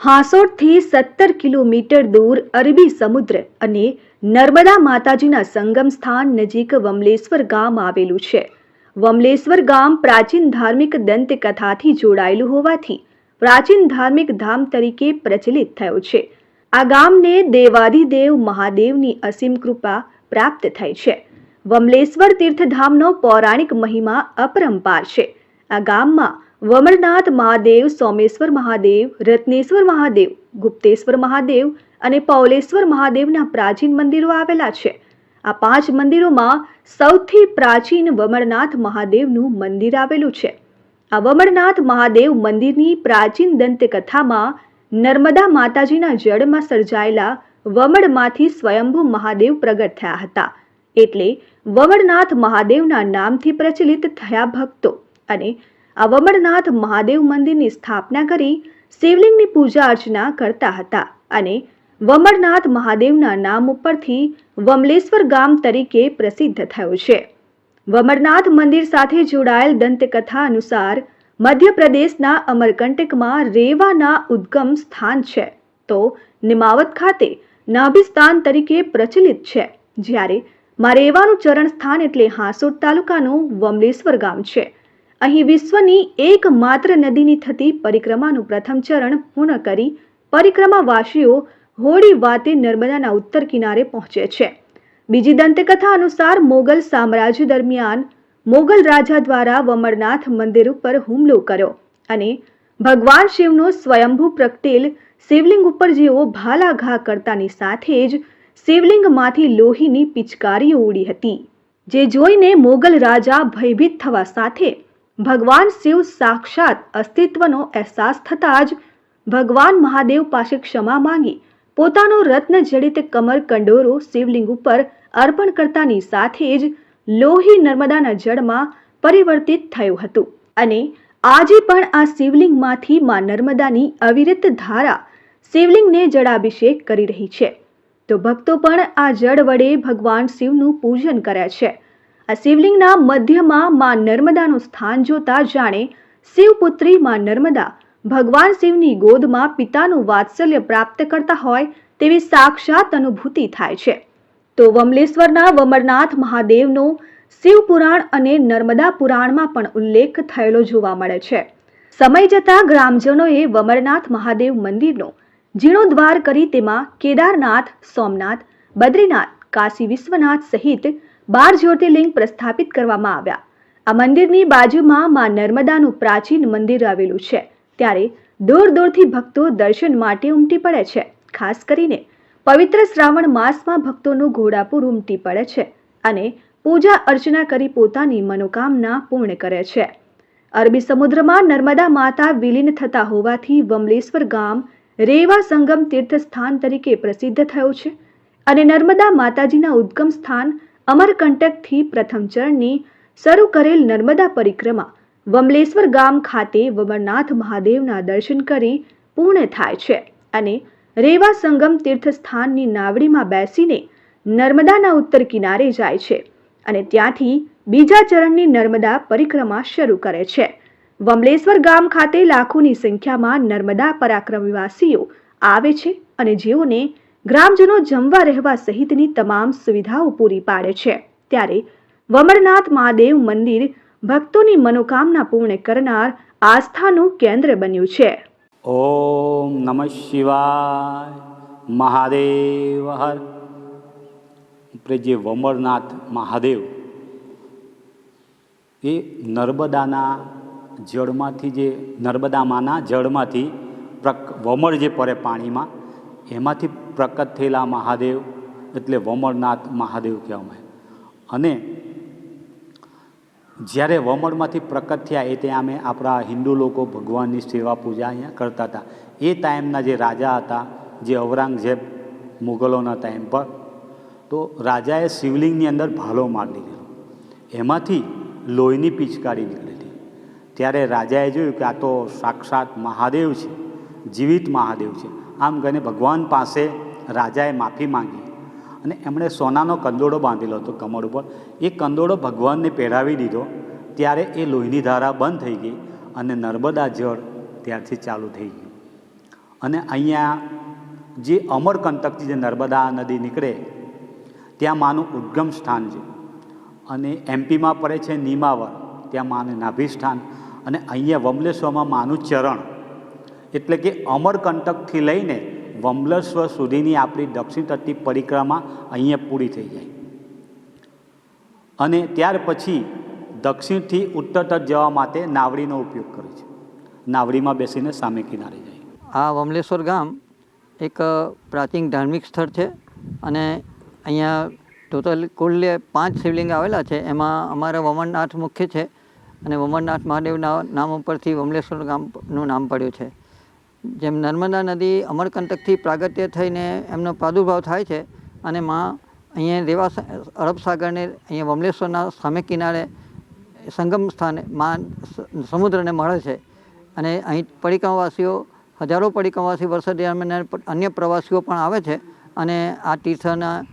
હાંસોટથી સત્તર કિલોમીટર દૂર અરબી સમુદ્ર અને નર્મદા માતાજીના સંગમ સ્થાન નજીક વમલેશ્વર ગામ આવેલું છે. વમલેશ્વર ગામ પ્રાચીન ધાર્મિક દંતકથાથી જોડાયેલું હોવાથી પ્રાચીન ધાર્મિક ધામ તરીકે પ્રચલિત થયું છે. આ ગામને દેવાધિદેવ મહાદેવની અસીમ કૃપા પ્રાપ્ત થઈ છે. વમલેશ્વર તીર્થધામનો પૌરાણિક મહિમા અપરંપાર છે. આ ગામમાં વમરનાથ મહાદેવ, સોમેશ્વર મહાદેવ, રત્નેશ્વર મહાદેવ, ગુપ્તેશ્વર મહાદેવ અને પૌલેશ્વર મહાદેવના પ્રાચીન મંદિરો આવેલા છે. આ પાંચ મંદિરોમાં સૌથી પ્રાચીન વમરનાથ મહાદેવનું મંદિર આવેલું છે. આ વમરનાથ મહાદેવ મંદિરની પ્રાચીન દંતકથામાં નર્મદા માતાજીના જળમાં સર્જાયેલા વમળમાંથી સ્વયંભૂ મહાદેવ પ્રગટ થયા હતા. એટલે વમરનાથ મહાદેવના નામથી પ્રચલિત થયા ભક્તો અને આ વમળનાથ મહાદેવ મંદિરની સ્થાપના કરી શિવલિંગની પૂજા અર્ચના કરતા હતા અને વમળનાથ મહાદેવના નામ ઉપરથી વમલેશ્વર ગામ તરીકે પ્રસિદ્ધ થયું છે. વમરનાથ મંદિર સાથે જોડાયેલ દંતકથા અનુસાર મધ્યપ્રદેશના અમરકંટકમાં રેવાના ઉદ્ગમ સ્થાન છે. તો નિમાવત ખાતે નાભિસ્થાન તરીકે પ્રચલિત છે. જ્યારે માં રેવાનું ચરણ સ્થાન એટલે હાંસોટ તાલુકાનું વમલેશ્વર ગામ છે. અહીં વિશ્વની એકમાત્ર નદીની થતી પરિક્રમાનું પ્રથમ ચરણ પૂર્ણ કરી પરિક્રમાવાસીઓ હોળી વાતે નર્મદાના ઉત્તર કિનારે પહોંચે છે. બીજી દંતકથા અનુસાર મોગલ સામ્રાજ્ય દરમિયાન મોગલ રાજા દ્વારા વમરનાથ મંદિર ઉપર હુમલો કર્યો અને ભગવાન શિવનો સ્વયંભૂ પ્રગટેલ શિવલિંગ ઉપર જેઓ ભાલા ઘા કરતાની સાથે જ શિવલિંગમાંથી લોહીની પિચકારીઓ ઉડી હતી, જે જોઈને મોગલ રાજા ભયભીત થવા સાથે ભગવાન શિવ સાક્ષાત અસ્તિત્વનો અહેસાસ થતાં જ ભગવાન મહાદેવ પાસે ક્ષમા માંગી. પોતાનો રત્ન જડિત કમર કંડોરો શિવલિંગ ઉપર અર્પણ કરતાની સાથે જ લોહી નર્મદાના જળમાં પરિવર્તિત થયું હતું. અને આજે પણ આ શિવલિંગમાંથી માં નર્મદાની અવિરત ધારા શિવલિંગને જળાભિષેક કરી રહી છે. તો ભક્તો પણ આ જળ વડે ભગવાન શિવનું પૂજન કરે છે. આ શિવલિંગના મધ્યમાં માં નર્મદાનું સ્થાન જોતા જાણે શિવપુત્રી માં નર્મદા ભગવાન શિવની ગોદમાં પિતાનું વાત્સલ્ય પ્રાપ્ત કરતા હોય તેવી સાક્ષાત અનુભૂતિ થાય છે. તો વમલેશ્વરના વમરનાથ મહાદેવનો શિવ અને નર્મદા પુરાણમાં પણ ઉલ્લેખ થયેલો જોવા મળે છે. સમય જતાં ગ્રામજનોએ વમરનાથ મહાદેવ મંદિરનો જીર્ણોદ્ધાર કરી તેમાં કેદારનાથ, સોમનાથ, બદ્રીનાથ, કાશી વિશ્વનાથ સહિત બાર જ્યોતિર્લિંગ પ્રસ્થાપિત કરવામાં આવ્યા. આ મંદિરની બાજુમાં માં નર્મદાનું પ્રાચીન મંદિર આવેલું છે. ત્યારે દૂર દૂરથી ભક્તો દર્શન માટે ઉમટી પડે છે. ખાસ કરીને પવિત્ર શ્રાવણ માસમાં ભક્તોનું ઘોડાપુર ઉમટી પડે છે અને પૂજા અર્ચના કરી પોતાની મનોકામના પૂર્ણ કરે છે. અરબી સમુદ્રમાં નર્મદા માતા વિલીન થતા હોવાથી વમલેશ્વર ગામ રેવા સંગમ તીર્થ સ્થાન તરીકે પ્રસિદ્ધ થયું છે અને નર્મદા માતાજીના ઉદ્ગમ સ્થાન અમરકંટકથી પ્રથમ ચરણની શરૂ કરેલ નર્મદા પરિક્રમા વમલેશ્વર ગામ ખાતે વમરનાથ મહાદેવના દર્શન કરી પૂર્ણ થાય છે અને રેવા સંગમ તીર્થસ્થાનની નાવડીમાં બેસીને નર્મદાના ઉત્તર કિનારે જાય છે અને ત્યાંથી બીજા ચરણની નર્મદા પરિક્રમા શરૂ કરે છે. વમલેશ્વર ગામ ખાતે લાખોની સંખ્યામાં નર્મદા પરાક્રમવાસીઓ આવે છે અને જેઓને ગ્રામજનો જમવા રહેવા સહિતની તમામ સુવિધાઓ પૂરી પાડે છે. ત્યારે વમરનાથ મહાદેવ મંદિર ભક્તોની મનોકામના પૂર્ણ કરનાર આસ્થાનું કેન્દ્ર બન્યું છે. ઓમ નમઃ શિવાય મહાદેવ હર. આપણે જે વમરનાથ મહાદેવ, એ નર્મદાના જળમાંથી જે નર્મદામાંના જળમાંથી પ્રક, વમળ જે પરે પાણીમાં એમાંથી પ્રકટ થયેલા મહાદેવ એટલે વમળનાથ મહાદેવ કહેવામાં અને જ્યારે વમળમાંથી પ્રકટ થયા એ ત્યાં અમે આપણા હિન્દુ લોકો ભગવાનની સેવા પૂજા અહીંયા કરતા હતા. એ ટાઈમના જે રાજા હતા, જે ઔરંગઝેબ મુગલોના ટાઈમ પર, તો રાજાએ શિવલિંગની અંદર ભાલો મારી દીધેલો એમાંથી લોહીની પિચકારી નીકળેલી ત્યારે રાજાએ જોયું કે આ તો સાક્ષાત મહાદેવ છે, જીવિત મહાદેવ છે. આમ કહીને ભગવાન પાસે રાજાએ માફી માંગી અને એમણે સોનાનો કંદોડો બાંધેલો હતો કમળ ઉપર. એ કંદોડો ભગવાનને પહેરાવી દીધો. ત્યારે એ લોહીની ધારા બંધ થઈ ગઈ અને નર્મદા જળ ત્યારથી ચાલુ થઈ ગયું. અને અહીંયા જે અમરકંટકથી જે નર્મદા નદી નીકળે, ત્યાં માનું ઉદ્ગમ સ્થાન છે. અને એમપીમાં પડે છે નીમાવર, ત્યાં માનું નાભી સ્થાન. અને અહીંયા વમલેશ્વરમાં માનું ચરણ. એટલે કે અમરકંટકથી લઈને વમલેશ્વર સુધીની આપણી દક્ષિણ તટની પરિક્રમા અહીંયા પૂરી થઈ જાય. અને ત્યાર પછી દક્ષિણથી ઉત્તર તટ જવા માટે નાવડીનો ઉપયોગ કરે છે. નાવડીમાં બેસીને સામે કિનારે જાય. આ વમલેશ્વર ગામ એક પ્રાચીન ધાર્મિક સ્થળ છે અને અહીંયા ટોટલ કુલ પાંચ શિવલિંગ આવેલા છે. એમાં અમારા વમરનાથ મુખ્ય છે અને વમરનાથ મહાદેવના નામ ઉપરથી વમલેશ્વર ગામનું નામ પડ્યું છે. જેમ નર્મદા નદી અમરકંટકથી પ્રાગટ્ય થઈને એમનો પ્રાદુર્ભાવ થાય છે અને માં અહીંયા દેવા અરબ સાગરને અહીંયા વમલેશ્વરના સામે કિનારે સંગમ સ્થાને માં સમુદ્રને મળે છે. અને અહીં પરિક્રમવાસીઓ હજારો પરિક્રમવાસી વર્ષ દરમિયાન અન્ય પ્રવાસીઓ પણ આવે છે અને આ તીર્થના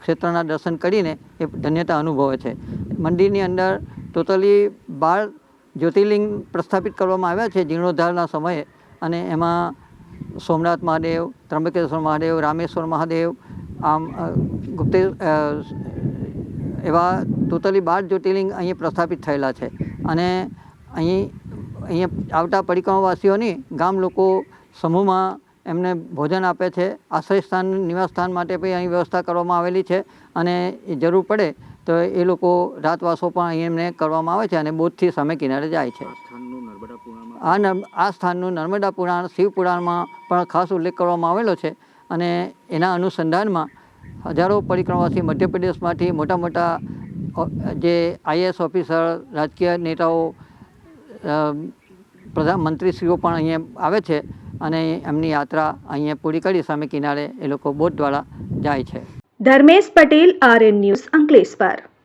ક્ષેત્રના દર્શન કરીને એ ધન્યતા અનુભવે છે. મંદિરની અંદર ટોટલી બાર જ્યોતિર્લિંગ પ્રસ્થાપિત કરવામાં આવ્યા છે જીર્ણોદ્ધારના સમયે. અને એમાં સોમનાથ મહાદેવ ત્રંબકેશ્વર મહાદેવ, રામેશ્વર મહાદેવ, આમ ગુપ્તે એવા ટોટલી બાર જ્યોતિર્લિંગ અહીં પ્રસ્થાપિત થયેલા છે. અને અહીં, અહીંયા આવતા પરિક્રમાવાસીઓની ગામ લોકો સમૂહમાં એમને ભોજન આપે છે. આશ્રય સ્થાન નિવાસ સ્થાન માટે પણ અહીં વ્યવસ્થા કરવામાં આવેલી છે અને જરૂર પડે તો એ લોકો રાતવાસો પણ અહીં એમને કરવામાં આવે છે અને બોધથી સામે કિનારે જાય છે. આ આ સ્થાનનું નર્મદા પુરાણ, શિવ પુરાણમાં પણ ખાસ ઉલ્લેખ કરવામાં આવેલો છે અને એના અનુસંધાનમાં હજારો પરિક્રમાથી મધ્યપ્રદેશમાંથી મોટા મોટા જે આઈએએસ ઓફિસર, રાજકીય નેતાઓ પ્રધાનમંત્રીશ્રીઓ પણ અહીંયા આવે છે અને એમની યાત્રા અહીંયા પૂરી કરી સામે કિનારે એ લોકો બોટ દ્વારા જાય છે. Dharmesh Patel, RN news Ankleshwar.